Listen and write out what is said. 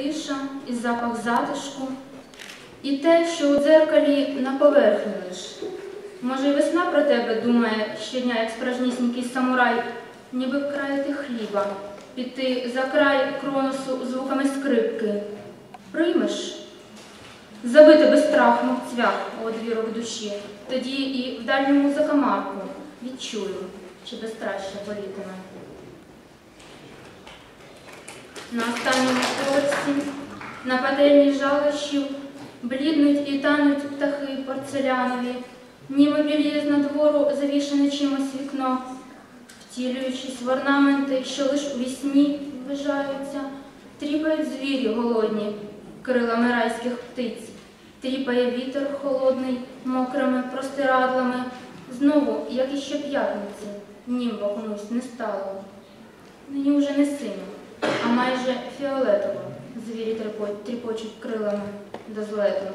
і тиша, і запах затишку, і те, що у дзеркалі на поверхні лиш. Може, й весна про тебе думає щодня, як справжнісінький самурай, ніби вкраїти хліба, піти за край кроносу звуками скрипки. Приймеш? Забити без страх, мов цвях у одвірок душі, тоді і в дальньому закамарку відчую, чи безстраща болітиме. На останньому поверсі, на пательні жалощів, бліднуть і тануть птахи порцелянові, ніби білі з надвору завішане чимось вікно, втілюючись в орнаменти, що лиш у вісні ввижаються, тріпають звірі голодні, крилами райських птиць, тріпає вітер холодний, мокрими простирадлами, знову, як і щоп'ятниці, німба комусь не стало. Нині уже не синьо, а майже фіолетово. Звірі тріпочуть крилами до злету.